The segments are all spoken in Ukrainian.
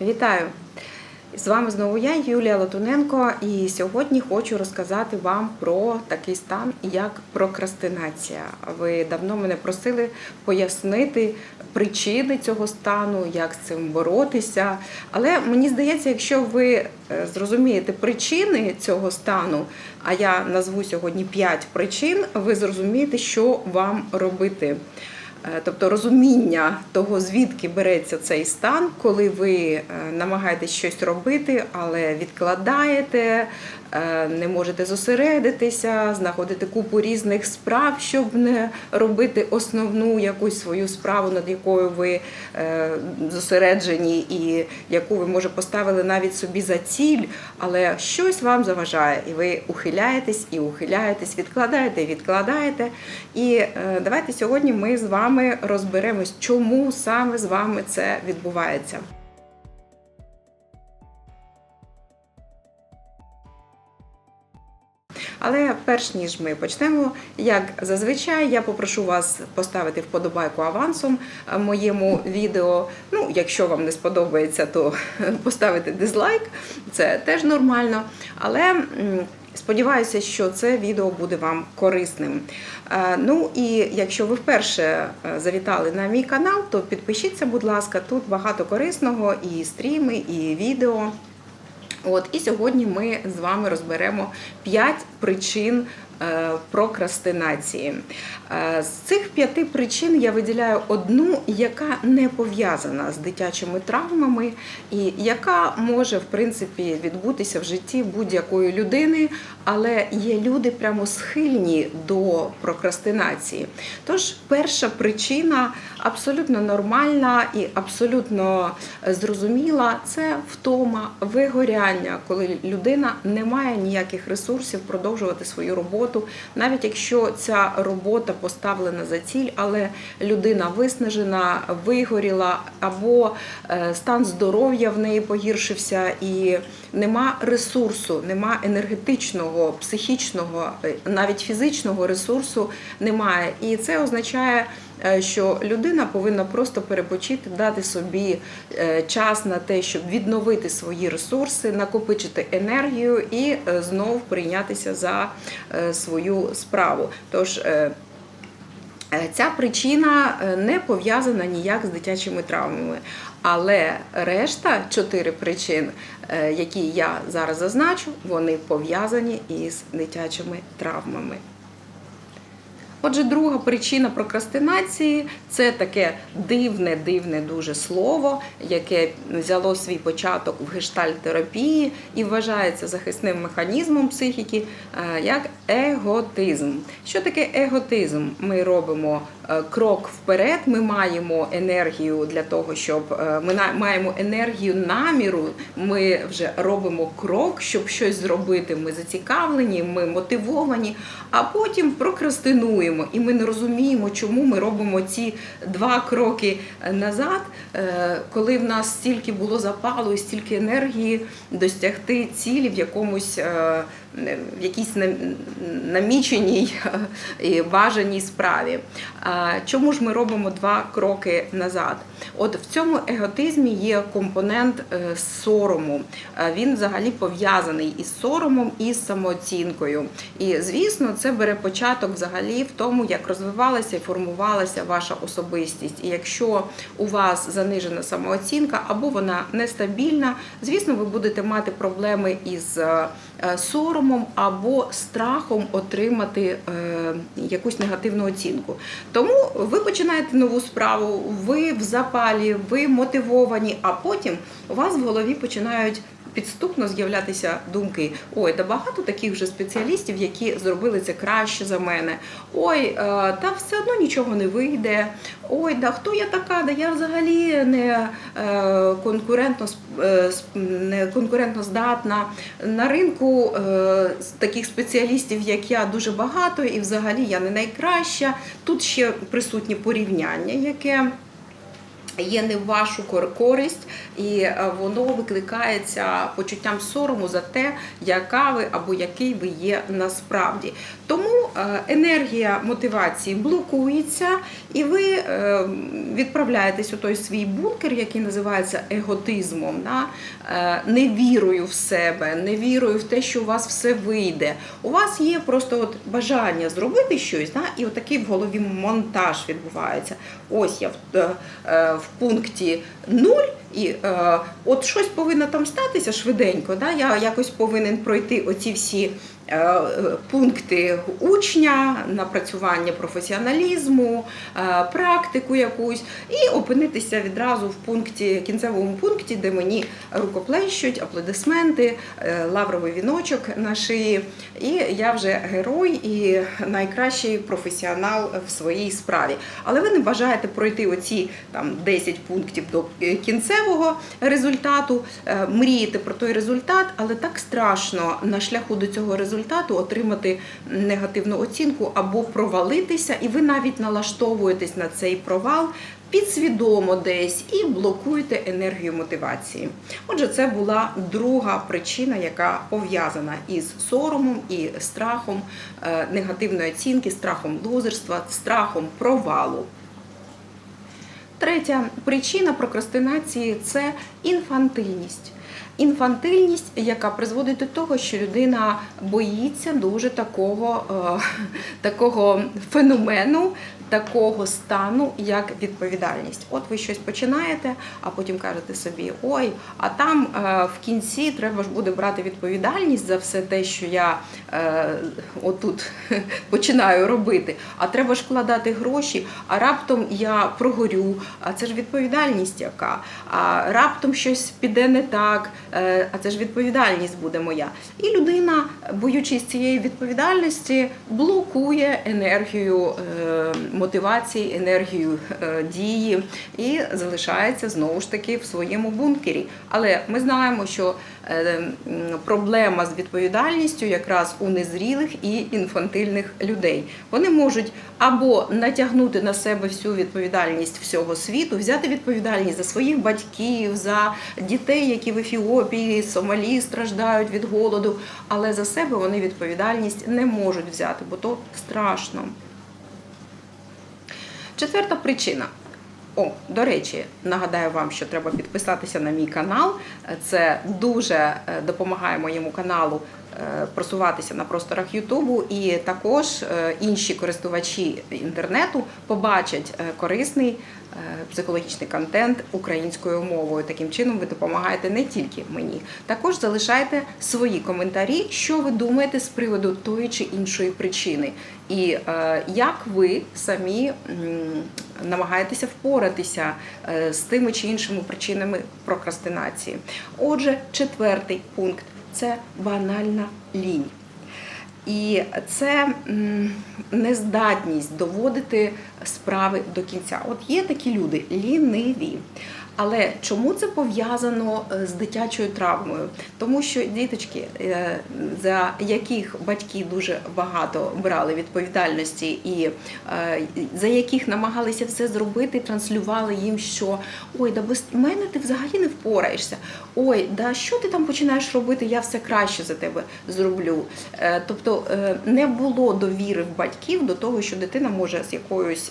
Вітаю! З вами знову я, Юлія Латуненко, і сьогодні хочу розказати вам про такий стан, як прокрастинація. Ви давно мене просили пояснити причини цього стану, як з цим боротися. Але мені здається, якщо ви е, зрозумієте причини цього стану, а я назву сьогодні 5 причин, ви зрозумієте, що вам робити. Е, Тобто розуміння того, звідки береться цей стан, коли ви е, намагаєтесь щось робити, але відкладаєте, е, не можете зосередитися, знаходите купу різних справ, щоб не робити основну якусь свою справу, над якою ви зосереджені, і яку ви може поставили навіть собі за ціль, але щось вам заважає, і ви ухиляєтесь і ухиляєтесь, відкладаєте відкладаєте. І давайте сьогодні ми з вами розберемось, чому саме з вами це відбувається. Але перш ніж ми почнемо, як зазвичай, я попрошу вас поставити вподобайку авансом е, моєму відео. Ну, якщо вам не сподобається, то поставити дизлайк, це теж нормально. Але сподіваюся, що це відео буде вам корисним. Е, Ну і якщо ви вперше е, завітали на мій канал, то підпишіться, будь ласка, тут багато корисного і стріми, і відео. От і сьогодні ми з вами розберемо 5 причин прокрастинації. Е, З цих п'яти причин я виділяю одну, яка не пов'язана з дитячими травмами, і яка може в принципі відбутися в житті будь-якої людини, але є люди прямо схильні до прокрастинації. Тож перша причина абсолютно нормальна і абсолютно зрозуміла це втома, вигоряння, коли людина не має ніяких ресурсів продовжувати свою роботу, навіть якщо ця робота поставлена за ціль, але людина виснажена, вигоріла, або е, стан здоров'я в неї погіршився, і нема ресурсу, нема енергетичного, психічного, е, навіть фізичного ресурсу немає. І це означає. е, Що людина повинна просто перепочити, дати собі е, час на те, щоб відновити свої ресурси, накопичити енергію і знов прийнятися за свою справу. Тож Ця причина е, не пов'язана ніяк з дитячими травмами. Але решта чотири причин, е, які я зараз зазначу, вони пов'язані із дитячими травмами. Отже, друга причина прокрастинації це таке дивне, дивне дуже слово, яке взяло свій початок в гештальтерапії і вважається захисним механізмом психіки е, як еготизм. Що таке еготизм? Ми робимо крок вперед, ми маємо енергію для того, щоб е, ми маємо енергію наміру. Ми вже робимо крок, щоб щось зробити. Ми зацікавлені, ми мотивовані, а потім прокрастинуємо, і ми не розуміємо, чому ми робимо ці два кроки назад, е, коли в нас стільки було запалу і стільки енергії досягти цілі в якомусь. В якійсь наміченій бажаній справі. Чому ж ми робимо два кроки назад? От в цьому еготизмі є компонент е, сорому. Він взагалі пов'язаний із соромом і самооцінкою. І звісно, це бере початок взагалі в тому, як розвивалася і формувалася ваша особистість. І якщо у вас занижена самооцінка або вона нестабільна, звісно, ви будете мати проблеми із е, е, соромом або страхом отримати е, якусь негативну оцінку. Тому ви починаєте нову справу, ви в запалі, ви мотивовані, а потім у вас в голові починають. Підступно з'являтися думки: ой, да багато таких вже спеціалістів, які зробили це краще за мене. Ой, е, та все одно нічого не вийде. Ой, да хто я така? Да я взагалі не е, конкурентно е, не конкурентно здатна. На ринку таких спеціалістів, як я, дуже багато, і взагалі я не найкраща. Тут ще присутнє порівняння, яке є не в вашу користь, і е, воно викликається почуттям сорому за те, яка ви або який ви є насправді. Тому енергія мотивації блокується, і ви е, відправляєтесь у той свій бункер, який називається еготизмом, да? е, невірою в себе, невірою в те, що у вас все вийде. У вас є просто от бажання зробити щось, да? і отакий в голові монтаж відбувається. Ось я в, е, е, в пункті 0, і е, от щось повинно там статися швиденько. Да? Я якось повинен пройти оці всі е, е, пункти учня, напрацювання професіоналізму, е, практику якусь, і опинитися відразу в пункті, кінцевому пункті, де мені рукоплещуть, аплодисменти, е, лавровий віночок на шиї. І я вже герой і найкращий професіонал в своїй справі. Але ви не бажаєте пройти оці там 10 пунктів до е, кінцевого результату, е, мрієте про той результат, але так страшно на шляху до цього результату отримати негативну оцінку або провалитися, і ви навіть налаштовуєтесь на цей провал. Підсвідомо десь і блокуєте енергію мотивації. Отже, це була друга причина, яка пов'язана із соромом і страхом е, негативної оцінки, страхом лузерства, страхом провалу. Третя причина прокрастинації це інфантильність. Інфантильність, яка призводить до того, що людина боїться дуже такого, е, такого феномену, такого стану, як відповідальність. От ви щось починаєте, а потім кажете собі: ой, а там е, в кінці треба ж буде брати відповідальність за все те, що я е, отут починаю робити. А треба ж вкладати гроші, а раптом я прогорю. А це ж відповідальність яка. А раптом щось піде не так, е, а це ж відповідальність буде моя. І людина, боючись цієї відповідальності, блокує енергію мотивації, енергію е, дії і залишається знову ж таки в своєму бункері. Але ми знаємо, що е, проблема з відповідальністю якраз у незрілих і інфантильних людей. Вони можуть або натягнути на себе всю відповідальність всього світу, взяти відповідальність за своїх батьків, за дітей, які в Ефіопії, Сомалі страждають від голоду, але за себе вони відповідальність не можуть взяти, бо то страшно. Четверта причина. О, до речі, нагадаю вам, що треба підписатися на мій канал. Це дуже е, допомагає моєму каналу просуватися на просторах Ютубу, і також е, інші користувачі інтернету побачать е, корисний е, психологічний контент українською мовою. Таким чином ви допомагаєте не тільки мені. Також залишайте свої коментарі, що ви думаєте з приводу тої чи іншої причини, і е, як ви самі намагаєтеся впоратися е, з тими чи іншими причинами прокрастинації. Отже, четвертий пункт це банальна лінь. І це нездатність доводити справи до кінця. От є такі люди ліниві. Але чому це пов'язано е, з дитячою травмою? Тому що діточки, е, за яких батьки дуже багато брали відповідальності, і е, за яких намагалися все зробити, транслювали їм, що ой, да без мене ти взагалі не впораєшся. Ой, да що ти там починаєш робити? Я все краще за тебе зроблю. Тобто не було довіри в батьків до того, що дитина може з якоюсь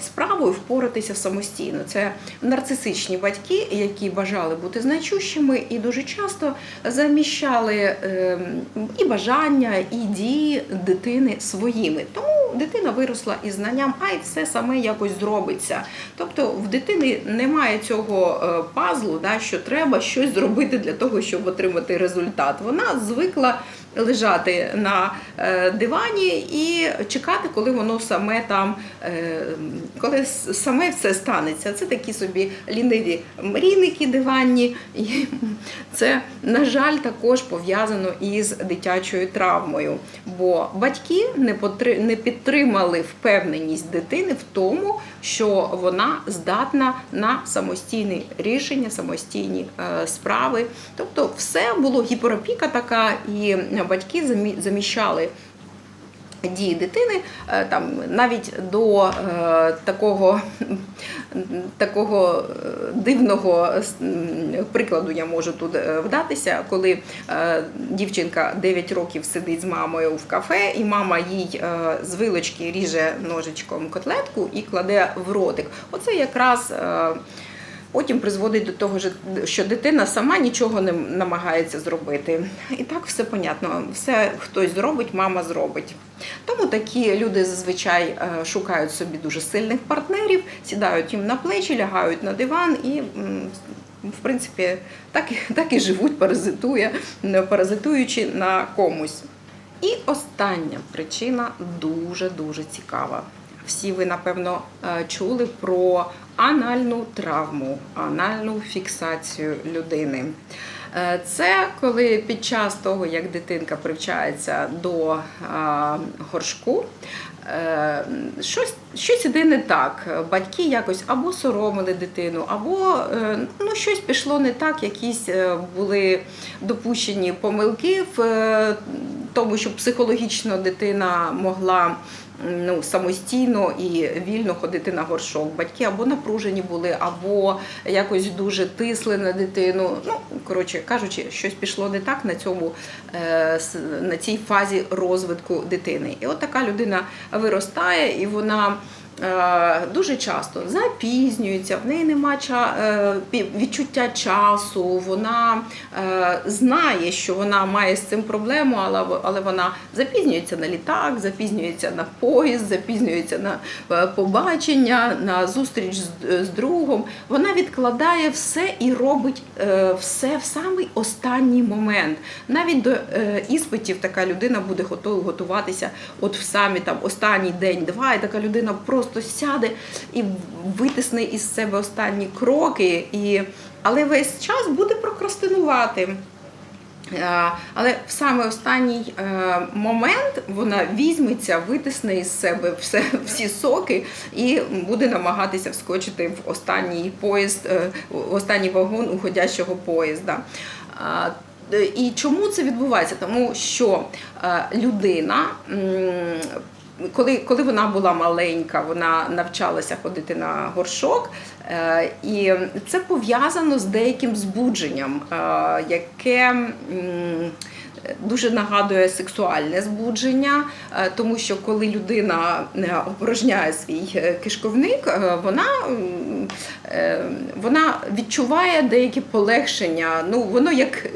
справою впоратися самостійно. Це нарцисичні батьки, які бажали бути значущими, і дуже часто заміщали е, і бажання, і дії дитини своїми. Тому дитина виросла із знанням, а й все саме якось зробиться. Тобто в дитини немає цього е, пазлу, що треба щось зробити для того, щоб отримати результат. Вона звикла лежати на е, дивані і чекати, коли воно саме там, е, коли саме все станеться. Це такі собі ліниві мрійники диванні. І це, на жаль, також пов'язано із дитячою травмою. Бо батьки не підтримали впевненість дитини в тому, що вона здатна на самостійне рішення, самостійні е, справи. Тобто, все було гіперопіка така, і батьки замі- заміщали дії дитини, е, там навіть до е, такого, такого е, дивного прикладу я можу тут вдатися, коли дівчинка 9 років сидить з мамою в кафе, і мама їй з вилочки ріже ножичком котлетку і кладе в ротик. Оце якраз. Потім призводить до того, що- дитина сама нічого не намагається зробити. І так все понятно. Все хтось зробить, мама зробить. Тому такі люди зазвичай е, шукають собі дуже сильних партнерів, сідають їм на плечі, лягають на диван і. В принципі, так, так і живуть, паразитує, паразитуючи на комусь. І остання причина дуже дуже цікава. Всі ви, напевно, е, чули про анальну травму, анальну фіксацію людини. Е, Це коли під час того, як дитинка привчається до е, горшку, щось, щось іде не так. Батьки якось або соромили дитину, або ну, щось пішло не так, якісь були допущені помилки в тому, щоб психологічно дитина могла ну, самостійно і вільно ходити на горшок. Батьки або напружені були, або якось дуже тисли на дитину. Ну, коротше кажучи, щось пішло не так на цьому е, на цій фазі розвитку дитини. І от така людина виростає, і вона. Е, Дуже часто запізнюється, в неї нема е, відчуття часу. Вона е, знає, що вона має з цим проблему, але, вона запізнюється на літак, запізнюється на поїзд, запізнюється на побачення, на зустріч з, другом. Вона відкладає все і робить все в самий останній момент. Навіть до іспитів така людина буде готова готуватися от в самі там останній день-два, і така людина просто сяде і витисне із себе останні кроки, і, але весь час буде прокрастинувати. Е, Але в саме останній е, момент вона візьметься, витисне із себе все, всі соки і буде намагатися вскочити в останній поїзд, е, в останній вагон уходящого поїзда. І чому це відбувається? Тому що людина. Коли, коли вона була маленька, вона навчалася ходити на горшок, е, і це пов'язано з деяким збудженням, е, яке дуже нагадує сексуальне збудження, е, тому що коли людина опорожняє свій кишковник, вона, вона відчуває деякі полегшення. Ну, воно як,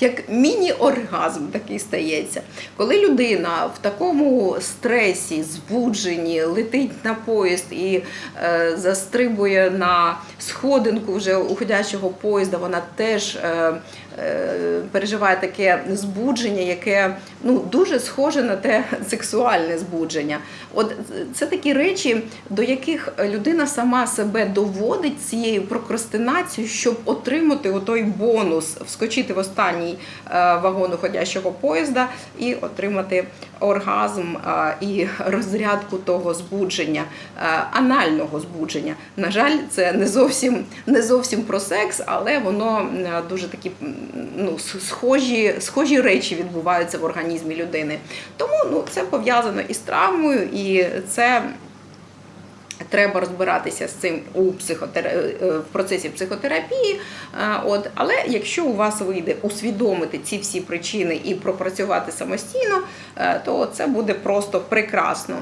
як міні-оргазм такий стається. Коли людина в такому стресі, збудженні, летить на поїзд і е, застрибує на сходинку вже уходящого поїзда, вона теж е, е, переживає таке збудження, яке ну, дуже схоже на те сексуальне збудження. От це такі речі, до яких людина сама себе доводить цією прокрастинацією, щоб отримати отой бонус, вскочити в останній е, вагон уходящого поїзда і отримати оргазм е, і розрядку того збудження, е, анального збудження. На жаль, це не зовсім не зовсім про секс, але воно дуже такі ну, схожі, схожі речі відбуваються в організмі людини. Тому ну, це пов'язано із травмою, і це Треба розбиратися з цим у психотера... е, в процесі психотерапії. Е, От, але якщо у вас вийде усвідомити ці всі причини і пропрацювати самостійно, е, то це буде просто прекрасно.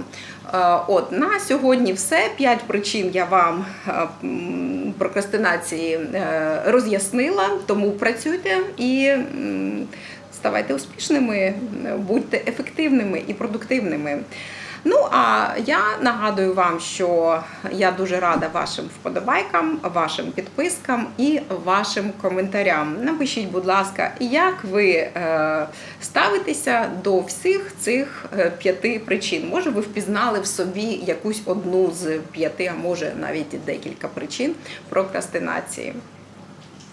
Е, От на сьогодні все. П'ять причин я вам е, прокрастинації е, роз'яснила, тому працюйте і ставайте успішними, е, будьте ефективними і продуктивними. Ну а я нагадую вам, що я дуже рада вашим вподобайкам, вашим підпискам і вашим коментарям. Напишіть, будь ласка, як ви е, ставитеся до всіх цих е, п'яти причин. Може, ви впізнали в собі якусь одну з п'яти, а може навіть декілька причин прокрастинації.